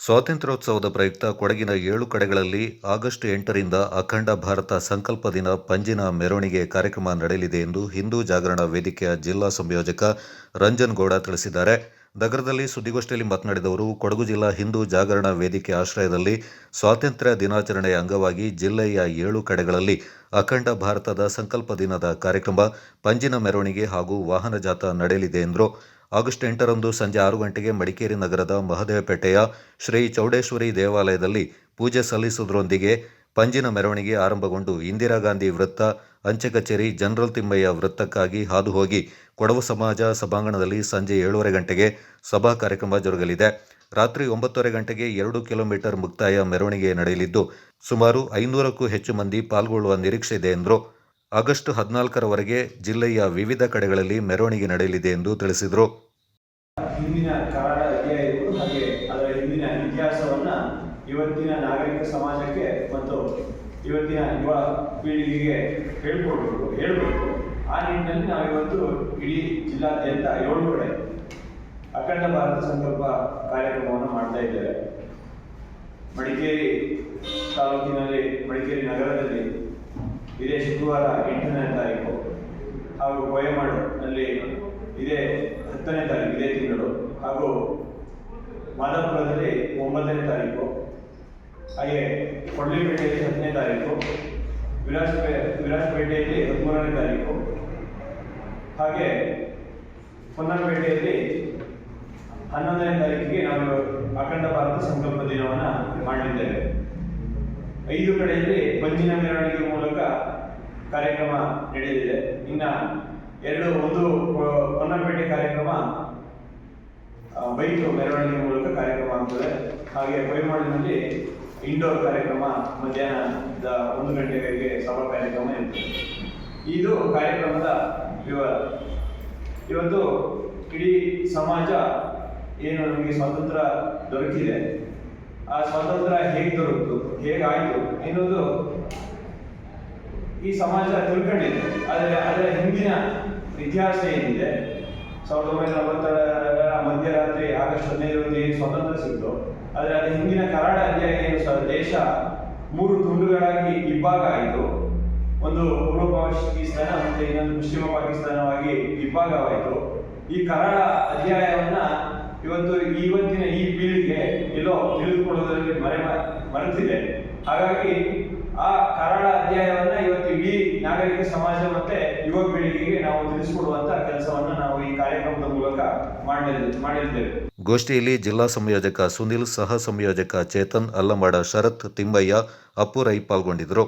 ಸ್ವಾತಂತ್ರ್ಯೋತ್ಸವದ ಪ್ರಯುಕ್ತ ಕೊಡಗಿನ ಏಳು ಕಡೆಗಳಲ್ಲಿ ಆಗಸ್ಟ್ ಎಂಟರಿಂದ ಅಖಂಡ ಭಾರತ ಸಂಕಲ್ಪ ದಿನ ಪಂಜಿನ ಮೆರವಣಿಗೆ ಕಾರ್ಯಕ್ರಮ ನಡೆಯಲಿದೆ ಎಂದು ಹಿಂದೂ ಜಾಗರಣ ವೇದಿಕೆಯ ಜಿಲ್ಲಾ ಸಂಯೋಜಕ ರಂಜನ್ ಗೌಡ ತಿಳಿಸಿದ್ದಾರೆ. ನಗರದಲ್ಲಿ ಸುದ್ದಿಗೋಷ್ಠಿಯಲ್ಲಿ ಮಾತನಾಡಿದವರು, ಕೊಡಗು ಜಿಲ್ಲಾ ಹಿಂದೂ ಜಾಗರಣ ವೇದಿಕೆ ಆಶ್ರಯದಲ್ಲಿ ಸ್ವಾತಂತ್ರ್ಯ ದಿನಾಚರಣೆಯ ಅಂಗವಾಗಿ ಜಿಲ್ಲೆಯ ಏಳು ಕಡೆಗಳಲ್ಲಿ ಅಖಂಡ ಭಾರತದ ಸಂಕಲ್ಪ ದಿನದ ಕಾರ್ಯಕ್ರಮ ಪಂಜಿನ ಮೆರವಣಿಗೆ ಹಾಗೂ ವಾಹನ ಜಾಥಾ ನಡೆಯಲಿದೆ ಎಂದರು. ಆಗಸ್ಟ್ ಎಂಟರಂದು ಸಂಜೆ ಆರು ಗಂಟೆಗೆ ಮಡಿಕೇರಿ ನಗರದ ಮಹದೇವಪೇಟೆಯ ಶ್ರೀ ಚೌಡೇಶ್ವರಿ ದೇವಾಲಯದಲ್ಲಿ ಪೂಜೆ ಸಲ್ಲಿಸುವುದರೊಂದಿಗೆ ಪಂಜಿನ ಮೆರವಣಿಗೆ ಆರಂಭಗೊಂಡು ಇಂದಿರಾ ಗಾಂಧಿ ವೃತ್ತ ಅಂಚೆ ಕಚೇರಿ ಜನರಲ್ ತಿಮ್ಮಯ್ಯ ವೃತ್ತಕ್ಕಾಗಿ ಹಾದು ಹೋಗಿ ಕೊಡವು ಸಮಾಜ ಸಭಾಂಗಣದಲ್ಲಿ ಸಂಜೆ ಏಳೂವರೆ ಗಂಟೆಗೆ ಸಭಾ ಕಾರ್ಯಕ್ರಮ ಜರುಗಲಿದೆ. ರಾತ್ರಿ ಒಂಬತ್ತುವರೆ ಗಂಟೆಗೆ ಎರಡು ಕಿಲೋಮೀಟರ್ ಮುಕ್ತಾಯ ಮೆರವಣಿಗೆ ನಡೆಯಲಿದ್ದು, ಸುಮಾರು ಐನೂರಕ್ಕೂ ಹೆಚ್ಚು ಮಂದಿ ಪಾಲ್ಗೊಳ್ಳುವ ನಿರೀಕ್ಷೆ ಇದೆ ಎಂದರು. ಆಗಸ್ಟ್ ಹದಿನಾಲ್ಕರವರೆಗೆ ಜಿಲ್ಲೆಯ ವಿವಿಧ ಕಡೆಗಳಲ್ಲಿ ಮೆರವಣಿಗೆ ನಡೆಯಲಿದೆ ಎಂದು ತಿಳಿಸಿದರು. ಇವತ್ತಿನ ನಾಗರಿಕ ಸಮಾಜಕ್ಕೆ ಮತ್ತು ಇವತ್ತಿನ ಯುವ ಪೀಳಿಗೆಗೆ ಹೇಳ್ಕೊಡ್ಬೇಕು, ಹೇಳ್ಬೇಕು. ಆ ನಿಟ್ಟಿನಲ್ಲಿ ನಾವಿವತ್ತು ಇಡೀ ಜಿಲ್ಲಾದ್ಯಂತ ಏಳು ಕಡೆ ಅಖಂಡ ಭಾರತ ಸಂಕಲ್ಪ ಕಾರ್ಯಕ್ರಮವನ್ನು ಮಾಡ್ತಾ ಇದ್ದೇವೆ. ಮಡಿಕೇರಿ ತಾಲೂಕಿನಲ್ಲಿ, ಮಡಿಕೇರಿ ನಗರದಲ್ಲಿ ಇದೇ ಶುಕ್ರವಾರ ಎಂಟನೇ ತಾರೀಕು ಹಾಗೂ ಅಲ್ಲಿ ಇದೇ ಹತ್ತನೇ ತಾರೀಕು, ಇದೇ ತಿಂಗಳು ಹಾಗೂ ಮಾದಾಪುರದಲ್ಲಿ ಒಂಬತ್ತನೇ ತಾರೀಕು. ಹಾಗೆ ಕೊಡ್ಲಿಪೇಟೆಯಲ್ಲಿ ಹತ್ತನೇ ತಾರೀಕು, ವಿರಾಜ್ಪೇ, ವಿರಾಜಪೇಟೆಯಲ್ಲಿ ಹದಿಮೂರನೇ ತಾರೀಕು, ಹಾಗೆ ಹೊನ್ನಪೇಟೆಯಲ್ಲಿ ಹನ್ನೊಂದನೇ ತಾರೀಕಿಗೆ ನಾವು ಅಖಂಡ ಭಾರತ ಸಂಕಲ್ಪ ದಿನವನ್ನು ಮಾಡಲಿದ್ದೇವೆ. ಐದು ಕಡೆಯಲ್ಲಿ ಪಂಜಿನ ಮೆರವಣಿಗೆ ಮೂಲಕ ಕಾರ್ಯಕ್ರಮ ನಡೆಯಲಿದೆ. ಇನ್ನು ಎರಡು, ಒಂದು ಹೊನ್ನಪೇಟೆ ಕಾರ್ಯಕ್ರಮ ಬೈಕ್ ಮೆರವಣಿಗೆ ಮೂಲಕ ಕಾರ್ಯಕ್ರಮ ಆಗ್ತದೆ. ಹಾಗೆ ಕೊಯ್ಮಾಡಿನಲ್ಲಿ ಇಂಡೋರ್ ಕಾರ್ಯಕ್ರಮ ಮಧ್ಯಾಹ್ನದ ಒಂದು ಗಂಟೆಗಳಿಗೆ ಸಭಾ ಕಾರ್ಯಕ್ರಮ ಇರ್ತದೆ. ಇದು ಕಾರ್ಯಕ್ರಮದ ವಿವರ. ಇವತ್ತು ಇಡೀ ಸಮಾಜ ಏನು ನಮಗೆ ಸ್ವಾತಂತ್ರ್ಯ ದೊರಕಿದೆ. ಆ ಸ್ವಾತಂತ್ರ್ಯ ಹೇಗೆ ದೊರಕಿತು ಹೇಗಾಯಿತು ಎನ್ನುವುದು ಈ ಸಮಾಜ ತಿಳ್ಕೊಂಡಿದೆ. ಆದರೆ ಅದರ ಹಿಂದಿನ ಇತಿಹಾಸ ಏನಿದೆ? ಸಾವಿರದ ಒಂಬೈನೂರ ಅರವತ್ತರ ಮಧ್ಯರಾತ್ರಿ ಆಗಸ್ಟ್ ಹದಿನೈದರಂದು ಸ್ವಾತಂತ್ರ್ಯ ಸಿಕ್ತು, ಆದರೆ ಅದರ ಹಿಂದಿನ ಕರಾಡ ಅಧ್ಯಾಯ ಸಹ ದೇಶ ಮೂರು ತುಂಡುಗಳಾಗಿ ಇಬ್ಬಾಗ ಆಯಿತು. ಒಂದು ಪೂರ್ವ ಪಾಕಿಸ್ತಾನ, ಮತ್ತೆ ಇನ್ನೊಂದು ಪಶ್ಚಿಮ ಪಾಕಿಸ್ತಾನವಾಗಿ ಇಬ್ಬಾಗವಾಯಿತು ಈ ಕನ್ನಡ ಅಧ್ಯಾಯವನ್ನ ಇವತ್ತು ಇವತ್ತಿನ ಈ ಪೀಳಿಗೆ ಎಲ್ಲೋ ತಿಳಿದುಕೊಳ್ಳುವುದರಲ್ಲಿ ಮರೆ ಮರೆತಿದೆ. ಹಾಗಾಗಿ ಕರಾಳ ಅಧ್ಯಾಯವನ್ನ ಇವತ್ತು ಇಡೀ ನಾಗರಿಕ ಸಮಾಜ ಮತ್ತೆ ಯುವ ಪೀಳಿಗೆಗೆ ನಾವು ತಿಳಿಸಿಕೊಡುವಂತ ಕೆಲಸವನ್ನ ನಾವು ಈ ಕಾರ್ಯಕ್ರಮದ ಮೂಲಕ ಮಾಡಲಿದ್ದೇವೆ ಗೋಷ್ಠಿಯಲ್ಲಿ ಜಿಲ್ಲಾ ಸಂಯೋಜಕ ಸುನಿಲ್, ಸಹ ಸಂಯೋಜಕ ಚೇತನ್ ಅಲ್ಲಮಾಡ ಶರತ್ ತಿಮ್ಮಯ್ಯ ಅಪ್ಪು ರೈ ಪಾಲ್ಗೊಂಡಿದ್ದರು.